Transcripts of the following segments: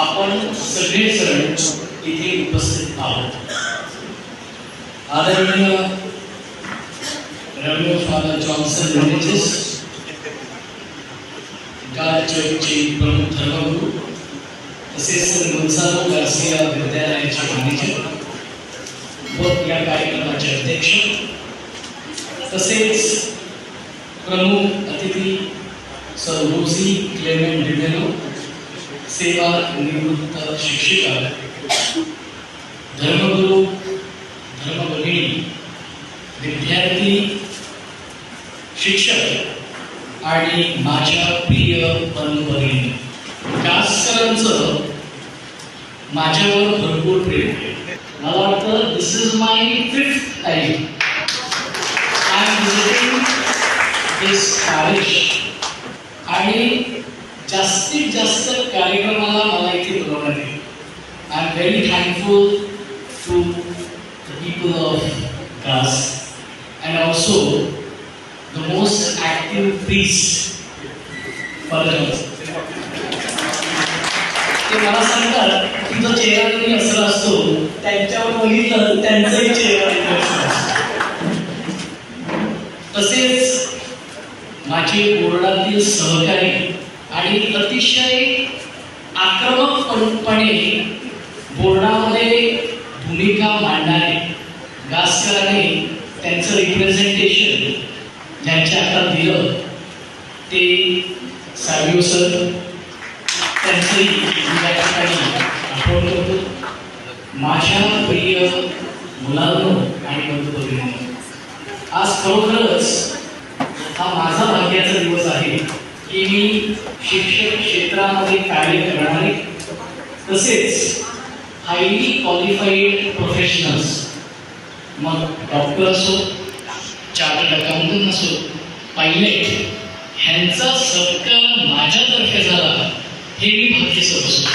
आपण सगळेजण इथे उपस्थित आहोत. आदरणीय रमो फादर जॉन्सन रिलिजिस गाड चर्चचे प्रमुख धर्मगुरू तसेच गोन्सालो गार्सिया विद्यालयाचे मॅनेजर व या कार्यक्रमाचे अध्यक्ष तसेच प्रमुख अतिथी सर रोझी क्लेमेंट डिमेलो सेवा निवृत्त शिक्षिका धर्मगुरू धर्मभगिनी विद्यार्थी शिक्षक आणि माझ्या प्रिय बंधुभगिनी. कासकरांचं माझ्यावर भरपूर प्रेम मला वाटतं this is my fifth time I am visiting this parish आणि जास्तीत जास्त कार्यक्रमाला मला इथे बोलवण्यात येईल I am very thankful to the people of गास and also the most active press ते मला सांगतात तुझा चेहरा जरी असला असतो त्यांच्यावर बघितलं त्यांचाही चेहरा इथे असला असतो. तसेच माझे बोर्डातील सहकारी आणि अतिशय आक्रमकपणे बोर्डामध्ये भूमिका मांडणारे गास्कराने त्यांचं रिप्रेझेंटेशन ज्यांच्या हातात दिलं ते साविओ सर त्यांचंही या ठिकाणी आठवण करतो. माझ्या प्रिय मुलांनो आणि बंधू आज खरोखरच हा माझा भाग्याचा दिवस आहे की मी शिक्षण क्षेत्रामध्ये कार्य करणारे तसेच हायली क्वालिफाईड प्रोफेशनल्स मग डॉक्टर असो चार्टर्ड अकाउंटंट असो पायलट ह्यांचा सत्कार माझ्यातर्फे झाला हे मी भाग्य समजतो.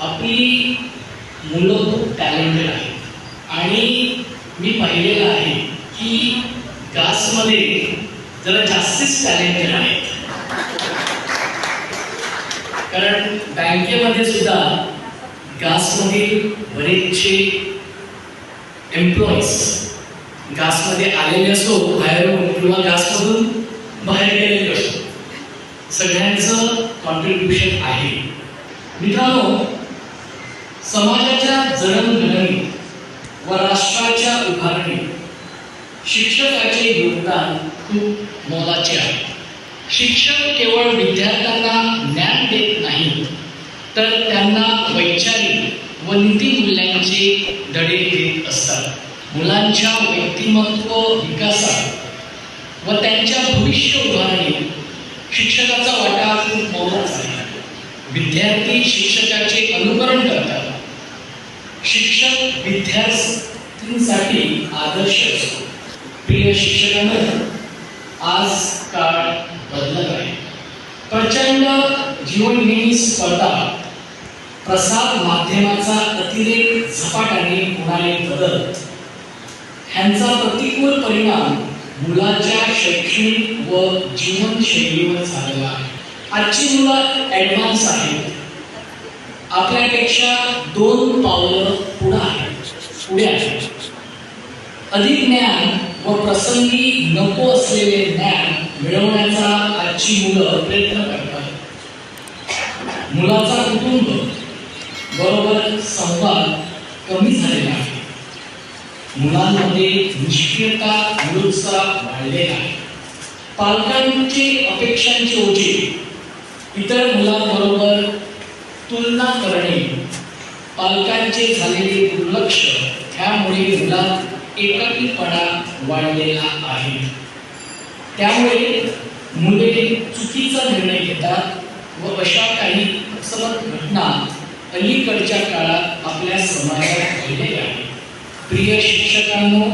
आपली मुलं खूप टॅलेंटेड आहेत. आणि मी पाहिलेलं आहे की गासमध्ये जरा जास्तीच टॅलेंटेड आहेत. कारण बँकेमध्ये सुद्धा गासमधील बरेचसे एम्प्लॉईज गासमध्ये आलेले असो बाहेरून किंवा गासमधून बाहेर गेलेले असो सगळ्यांचं कॉन्ट्रीब्युशन आहे. मित्रांनो समाजाच्या जडणघडणीत व राष्ट्राच्या उभारणीत शिक्षकाचे योगदान खूप मोलाचे आहे. शिक्षण केवळ विद्यार्थ्यांना ज्ञान देत नाही तर त्यांना वैचारिक व नीतिमूल्यांचे धडे देत असतात. मुलांच्या व्यक्तिमत्व विकासात व त्यांच्या भविष्य उभारणीत शिक्षकाचा वाटा खूप मोलाचा आहे. विद्यार्थी शिक्षकाचे अनुकरण करतात. शिक्षक विद्यार्थ्यांसाठी आदर्श असतो. प्रिय शिक्षकांना आज काळ बदलत आहे. प्रचंड जीवनघेणी स्पर्धा प्रसार माध्यमाचा अतिरेक झपाट्याने होणारे बदल ह्यांचा प्रतिकूल परिणाम मुलाच्या शैक्षणिक व जीवनशैलीवर झालेला आहे. आजची मुलं ॲडव्हान्स आहेत. आपल्यापेक्षा दोन पावलं पुढं आहेत पुढे आहेत. अधिक ज्ञान व प्रसंगी नको असलेले ज्ञान मिळवण्याचा आजची मुलं प्रयत्न करतात. मुलाचा कुटुंब बरोबर संवाद कमी झालेला आहे. मुलांमध्ये निष्क्रियता निरुत्साह वाढलेला आहे. पालकांचे अपेक्षांचे ओझे इतर मुलांबरोबर तुलना करणे पालकांचे झालेले दुर्लक्ष ह्यामुळे मुलांना एकाकीपणा वाढलेला आहे. त्यामुळे मुले चुकीचा निर्णय घेतात व अशा काही समज घटना अलीकडच्या काळात आपल्या समाजात घडलेल्या आहेत. प्रिय शिक्षकांनो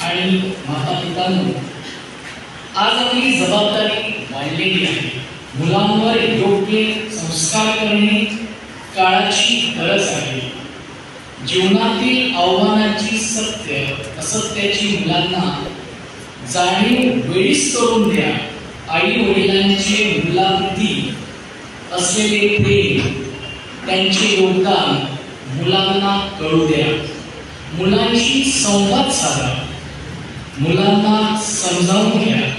आणि माता पितांनो आज आपली जबाबदारी वाढलेली आहे. मुलांवर योग्य संस्कार करणे काळाची गरज आहे. जीवनातील आव्हानाची सत्य असत्याची मुलांना जाणीव वेळीच करून द्या. आई वडिलांचे मुलांती असलेले प्रेम त्यांचे योगदान मुलांना कळू द्या. मुलांशी संवाद साधा. मुलांना समजावून घ्या.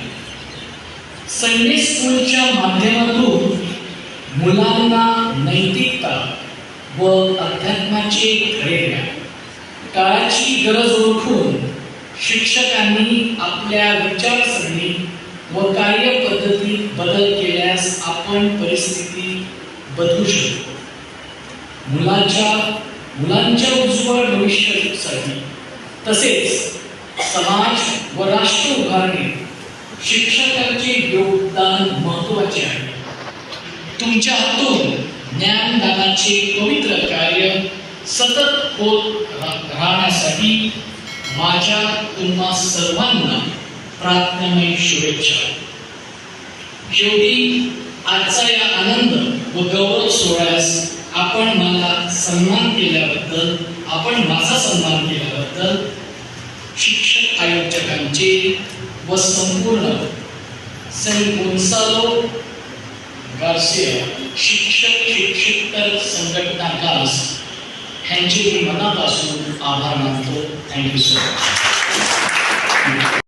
संडे स्कूलच्या माध्यमातून मुलांना नैतिक व अध्यात्माचे प्रेरणा. काळाची गरज ओळखून शिक्षकांनी आपल्या विचारसरणी व कार्यपद्धतीत बदल केल्यास आपण परिस्थिती बदलू शकतो. मुलाच्या मुलांच्या उज्ज्वल भविष्यासाठी तसेच समाज व राष्ट्र उभारणीत शिक्षकांचे योगदान महत्त्वाचे आहे. तुमच्या हातून ज्ञानदानाचे पवित्र कार्य सतत होत राहण्यासाठी माझ्या तुम्हा सर्वांना प्रार्थनामय शुभेच्छा. शेवटी आजचा या आनंद व गौरव सोहळ्यास आपण मला सन्मान केल्याबद्दल आपण माझा सन्मान केल्याबद्दल शिक्षक आयोजकांचे व संपूर्ण सेंट गोन्सालो गार्सिया शिक्षक शिक्षक संघटनाकास ह्यांचे मी मनापासून आभार मानतो. Thank you so much